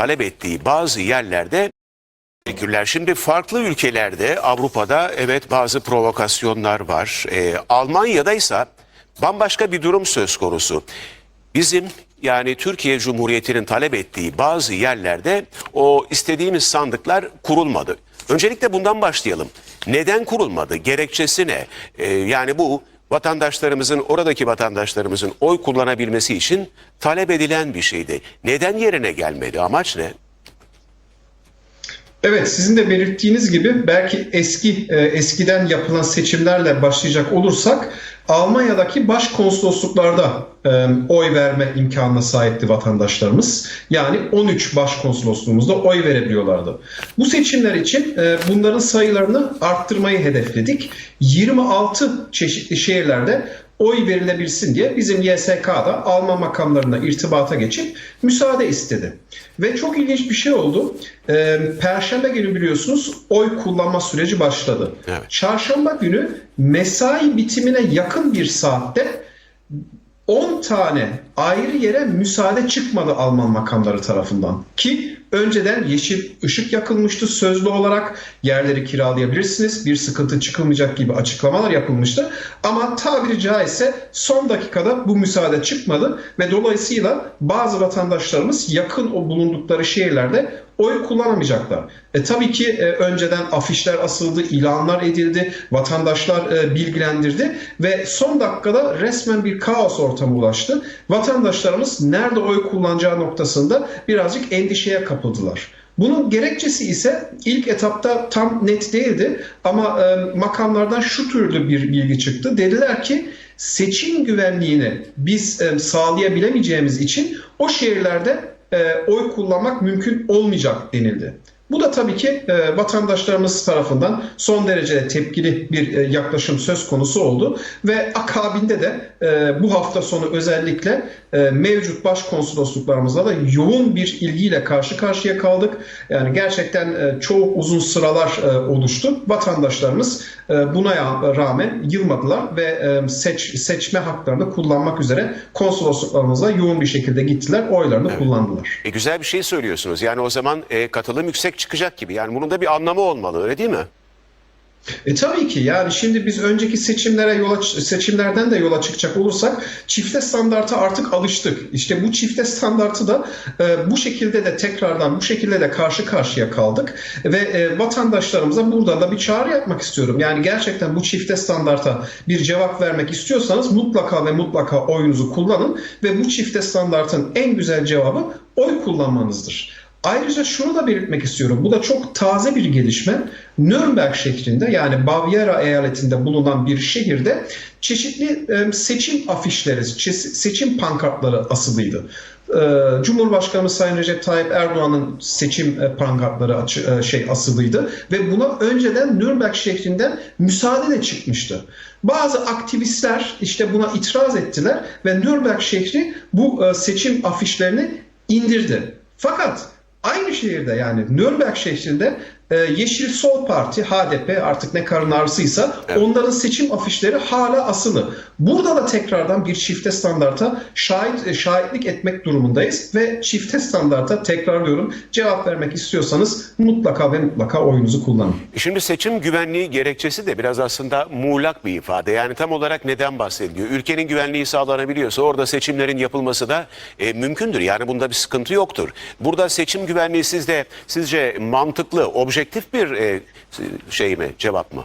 talep ettiği bazı yerlerde Teşekkürler. Şimdi farklı ülkelerde Avrupa'da evet bazı provokasyonlar var. Ee, Almanya'da ise bambaşka bir durum söz konusu. Bizim yani Türkiye Cumhuriyeti'nin talep ettiği bazı yerlerde o istediğimiz sandıklar kurulmadı. Öncelikle bundan başlayalım. Neden kurulmadı? Gerekçesi ne? Ee, yani bu vatandaşlarımızın, oradaki vatandaşlarımızın oy kullanabilmesi için talep edilen bir şeydi. Neden yerine gelmedi? Amaç ne? Evet, sizin de belirttiğiniz gibi belki eski e, eskiden yapılan seçimlerle başlayacak olursak Almanya'daki başkonsolosluklarda e, oy verme imkanına sahipti vatandaşlarımız. Yani 13 başkonsolosluğumuzda oy verebiliyorlardı. Bu seçimler için e, bunların sayılarını arttırmayı hedefledik. 26 çeşitli şehirlerde oy verilebilsin diye bizim YSK'da Alman makamlarına irtibata geçip müsaade istedi. Ve çok ilginç bir şey oldu. Ee, Perşembe günü biliyorsunuz oy kullanma süreci başladı. Evet. Çarşamba günü mesai bitimine yakın bir saatte 10 tane ayrı yere müsaade çıkmadı Alman makamları tarafından. Ki önceden yeşil ışık yakılmıştı sözlü olarak yerleri kiralayabilirsiniz bir sıkıntı çıkılmayacak gibi açıklamalar yapılmıştı. Ama tabiri caizse son dakikada bu müsaade çıkmadı ve dolayısıyla bazı vatandaşlarımız yakın o bulundukları şehirlerde oy kullanamayacaklar. E, tabii ki e, önceden afişler asıldı, ilanlar edildi, vatandaşlar e, bilgilendirdi ve son dakikada resmen bir kaos ortamı ulaştı. Vatandaşlarımız nerede oy kullanacağı noktasında birazcık endişeye kapıldılar. Bunun gerekçesi ise ilk etapta tam net değildi ama e, makamlardan şu türlü bir bilgi çıktı. Dediler ki seçim güvenliğini biz e, sağlayabilemeyeceğimiz için o şehirlerde e, oy kullanmak mümkün olmayacak denildi. Bu da tabii ki e, vatandaşlarımız tarafından son derece tepkili bir e, yaklaşım söz konusu oldu ve akabinde de e, bu hafta sonu özellikle e, mevcut başkonsolosluklarımızla da yoğun bir ilgiyle karşı karşıya kaldık. Yani gerçekten e, çok uzun sıralar e, oluştu. Vatandaşlarımız e, buna rağmen yılmadılar ve e, seç, seçme haklarını kullanmak üzere konsolosluklarımıza yoğun bir şekilde gittiler, oylarını kullandılar. E, güzel bir şey söylüyorsunuz. Yani o zaman e, katılım yüksek çıkacak gibi. Yani bunun da bir anlamı olmalı öyle değil mi? E tabii ki yani şimdi biz önceki seçimlere yola seçimlerden de yola çıkacak olursak çifte standarta artık alıştık. İşte bu çifte standartı da e, bu şekilde de tekrardan bu şekilde de karşı karşıya kaldık ve e, vatandaşlarımıza burada da bir çağrı yapmak istiyorum. Yani gerçekten bu çifte standarta bir cevap vermek istiyorsanız mutlaka ve mutlaka oyunuzu kullanın ve bu çifte standartın en güzel cevabı oy kullanmanızdır. Ayrıca şunu da belirtmek istiyorum. Bu da çok taze bir gelişme. Nürnberg şehrinde yani Bavyera eyaletinde bulunan bir şehirde çeşitli seçim afişleri, seçim pankartları asılıydı. Cumhurbaşkanı Sayın Recep Tayyip Erdoğan'ın seçim pankartları şey asılıydı ve buna önceden Nürnberg şehrinden müsaade de çıkmıştı. Bazı aktivistler işte buna itiraz ettiler ve Nürnberg şehri bu seçim afişlerini indirdi. Fakat Aynı şehirde yani Nürnberg şehrinde e, Yeşil Sol Parti, HDP artık ne karın ağrısıysa Evet. onların seçim afişleri hala asılı. Burada da tekrardan bir çifte standarta şahit e, şahitlik etmek durumundayız ve çifte standarta tekrarlıyorum cevap vermek istiyorsanız mutlaka ve mutlaka oyunuzu kullanın. E, Şimdi seçim güvenliği gerekçesi de biraz aslında muğlak bir ifade. Yani tam olarak neden bahsediliyor? Ülkenin güvenliği sağlanabiliyorsa orada seçimlerin yapılması da e, mümkündür. Yani bunda bir sıkıntı yoktur. Burada seçim güvenliği sizde sizce mantıklı, objektif bir e, şey mi, cevap mı?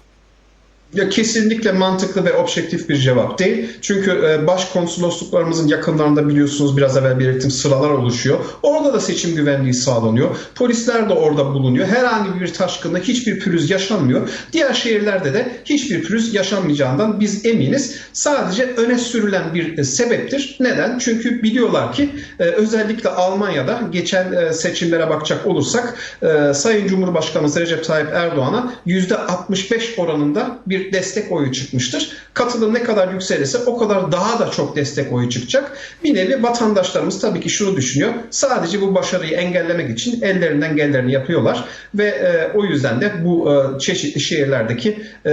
Ya kesinlikle mantıklı ve objektif bir cevap değil. Çünkü e, başkonsolosluklarımızın yakınlarında biliyorsunuz biraz evvel belirttim sıralar oluşuyor. Orada da seçim güvenliği sağlanıyor. Polisler de orada bulunuyor. Herhangi bir taşkında hiçbir pürüz yaşanmıyor. Diğer şehirlerde de hiçbir pürüz yaşanmayacağından biz eminiz. Sadece öne sürülen bir e, sebeptir. Neden? Çünkü biliyorlar ki e, özellikle Almanya'da geçen seçimlere bakacak olursak Sayın Cumhurbaşkanımız Recep Tayyip Erdoğan'a %65 oranında bir destek oyu çıkmıştır. Katılım ne kadar yükselirse o kadar daha da çok destek oyu çıkacak. Bir nevi vatandaşlarımız tabii ki şunu düşünüyor. Sadece bu başarıyı engellemek için ellerinden geleni yapıyorlar ve e, o yüzden de bu e, çeşitli şehirlerdeki e,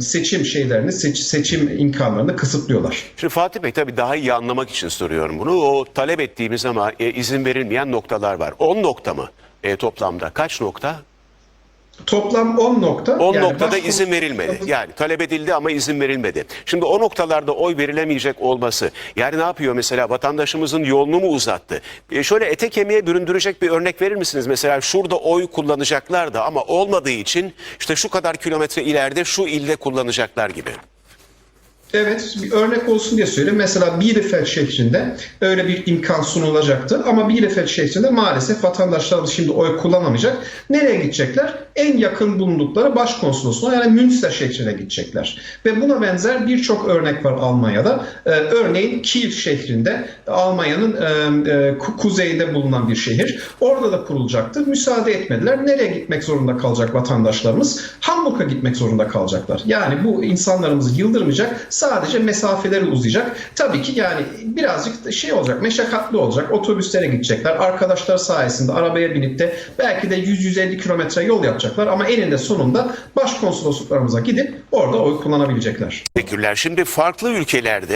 seçim şeylerini, seç- seçim imkanlarını kısıtlıyorlar. Şimdi Fatih Bey tabii daha iyi anlamak için soruyorum bunu. O talep ettiğimiz ama e, izin verilmeyen noktalar var. 10 nokta mı e, toplamda? Kaç nokta? Toplam 10 nokta. 10 yani noktada başvuru- izin verilmedi. Yani talep edildi ama izin verilmedi. Şimdi o noktalarda oy verilemeyecek olması yani ne yapıyor mesela vatandaşımızın yolunu mu uzattı? E, şöyle ete kemiğe büründürecek bir örnek verir misiniz? Mesela şurada oy kullanacaklar da ama olmadığı için işte şu kadar kilometre ileride şu ilde kullanacaklar gibi. Evet, bir örnek olsun diye söyleyeyim. Mesela Bielefeld şehrinde öyle bir imkan sunulacaktı ama Bielefeld şehrinde maalesef vatandaşlarımız şimdi oy kullanamayacak. Nereye gidecekler? En yakın bulundukları başkonsolosluğa yani Münster şehrine gidecekler. Ve buna benzer birçok örnek var Almanya'da. Ee, örneğin Kiel şehrinde Almanya'nın e, e, ku- kuzeyinde bulunan bir şehir. Orada da kurulacaktı. Müsaade etmediler. Nereye gitmek zorunda kalacak vatandaşlarımız? Hamburg'a gitmek zorunda kalacaklar. Yani bu insanlarımızı yıldırmayacak. Sadece mesafeleri uzayacak. Tabii ki yani birazcık şey olacak, meşakkatli olacak. Otobüslere gidecekler. Arkadaşlar sayesinde arabaya binip de belki de 100-150 kilometre yol yapacaklar. Ama eninde sonunda başkonsolosluklarımıza gidip orada oy kullanabilecekler. Teşekkürler. Şimdi farklı ülkelerde